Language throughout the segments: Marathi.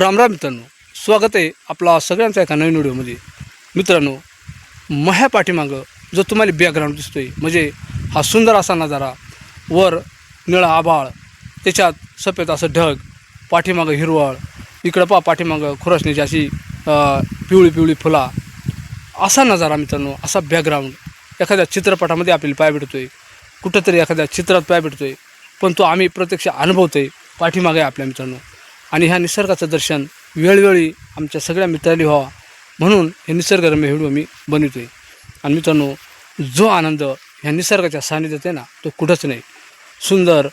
राम राम मित्रांनो स्वागत आहे आपला सगळ्यांचा एका नवीन व्हिडिओमध्ये. मित्रांनो मह्या पाठीमागं जो तुम्हाला बॅकग्राऊंड दिसतो आहे म्हणजे हा सुंदर असा नजारा वर निळा आभाळ त्याच्यात सफेद असं ढग पाठीमागं हिरवळ इकडं पा पाठीमागं खुरसण्याची अशी पिवळी पिवळी फुला. असा नजारा मित्रांनो असा बॅकग्राऊंड एखाद्या चित्रपटामध्ये आपल्याला पाय भेटतो आहे कुठंतरी एखाद्या चित्रात पाय भेटतो आहे पण तो आम्ही प्रत्यक्ष अनुभवतो आहे पाठीमागे आपल्या मित्रांनो. आणि ह्या निसर्गाचं दर्शन वेळवेळी आमच्या सगळ्या मित्रांनी व्हावा. म्हणून हे निसर्गरम्य व्हिडिओ मी बनवतोय. आणि मित्रांनो जो आनंद ह्या निसर्गाच्या सानिध्यात आहे ना तो कुठंच नाही. सुंदर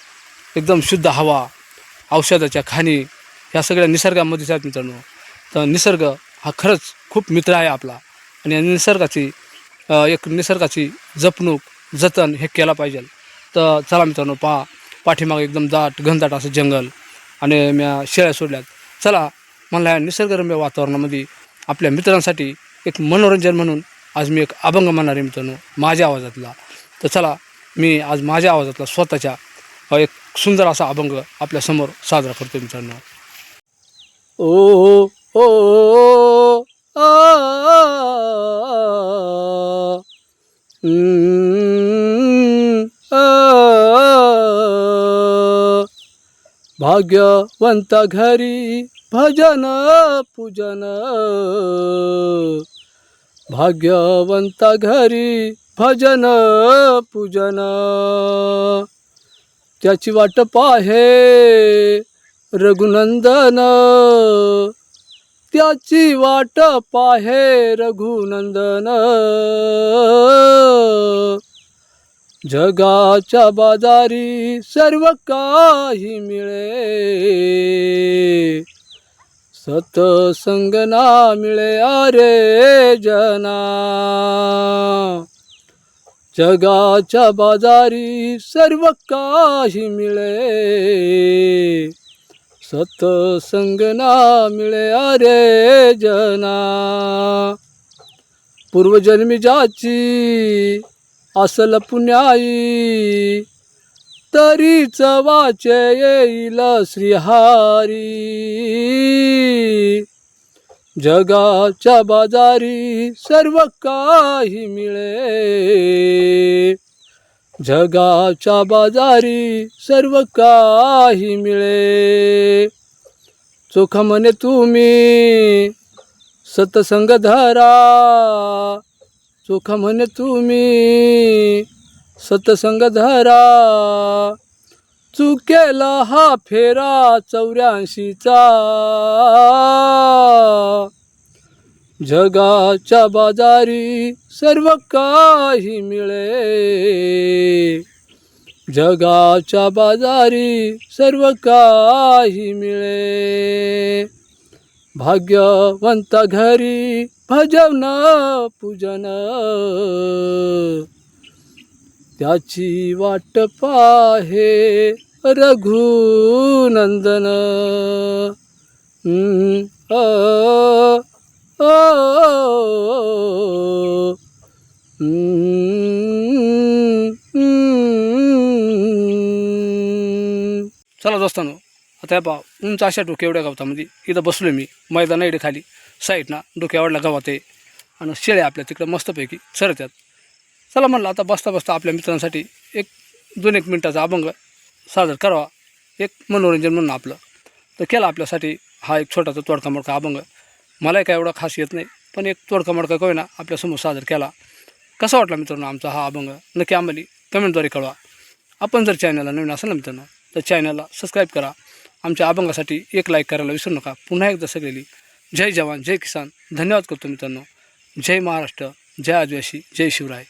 एकदम शुद्ध हवा औषधाच्या खाणी ह्या सगळ्या निसर्गामध्येच आहेत मित्रांनो. तर निसर्ग हा खरंच खूप मित्र आहे आपला. आणि या निसर्गाची एक निसर्गाची जपणूक जतन हे केला पाहिजे. तर चला मित्रांनो पहा. पाठीमागे एकदम दाट घनदाट असं जंगल. आणि म्या शेळ्या सोडल्यात चला मला या निसर्गरम्य वातावरणामध्ये आपल्या मित्रांसाठी एक मनोरंजन म्हणून आज मी एक अभंग म्हणणार आहे मित्रांनो माझ्या आवाजातला तर चला मी आज माझ्या आवाजातला स्वतःच्या एक सुंदर असा अभंग आपल्यासमोर साजरा करतो मित्रांनो ओ ओ भाग्यवंत घरी भजन पूजन। भाग्यवंत घरी भजन पूजन। त्याची वाट पाहे रघुनंदन। त्याची वाट पाहे रघुनंदन। जगाच्या बाजारी सर्व काही मिळे. सतसंग ना मिळे अरे जना. जगाच्या बाजारी सर्व काही मिळे. सतसंग ना मिळे अरे जना. पूर्वजन्मी ज्याची असल पुण्याई तरीच वाचे येईल श्रीहारी. जगाच्या बाजारी सर्व काही मिळे. जगाच्या बाजारी सर्व काही मिळे. चोख म्हणे तुम्ही सतसंग धरा. सुख म्हणे तुम्ही सतसंग धरा. चुकेला हा फेरा चौऱ्याऐंशीचा. जगाच्या बाजारी सर्व काही मिळे. जगाच्या बाजारी सर्व काही मिळे. भाग्यवंत घरी भजन पूजन. त्याची वाट पाहे रघुनंदन. हम्म, आ, आ, चला दोस्तांनो आता पहा उंच अशा डोक्या गवतामध्ये. इथं बसलो मी मैदाना इकडे खाली. साईडना डोक्यावडला गवत आहे. आणि शेळ्या आपल्या तिकडं मस्तपैकी चरत्यात. चला म्हणलं आता बसता बसता आपल्या मित्रांसाठी एक दोन एक मिनटाचा अभंग सादर करावा. एक मनोरंजन म्हणून आपलं. तर केला आपल्यासाठी हा एक छोटासा तोडका मोडका अभंग. मलाही काय एवढा खास येत नाही पण एक तोडका मोडका ना आपल्यासमोर सादर केला. कसा वाटला मित्रांनो आमचा हा अभंग? नक्की आम्हाला कमेंटद्वारे कळवा. आपण जर चॅनलला नवीन असेल ना मित्रांनो तर चॅनलला सबस्क्राईब करा. आमच्या अभंगासाठी एक लाईक करायला विसरू नका. पुन्हा एकदा सगळेली जय जवान जय किसान. धन्यवाद करतो मित्रांनो. जय महाराष्ट्र जय आदिवासी जय शिवराय.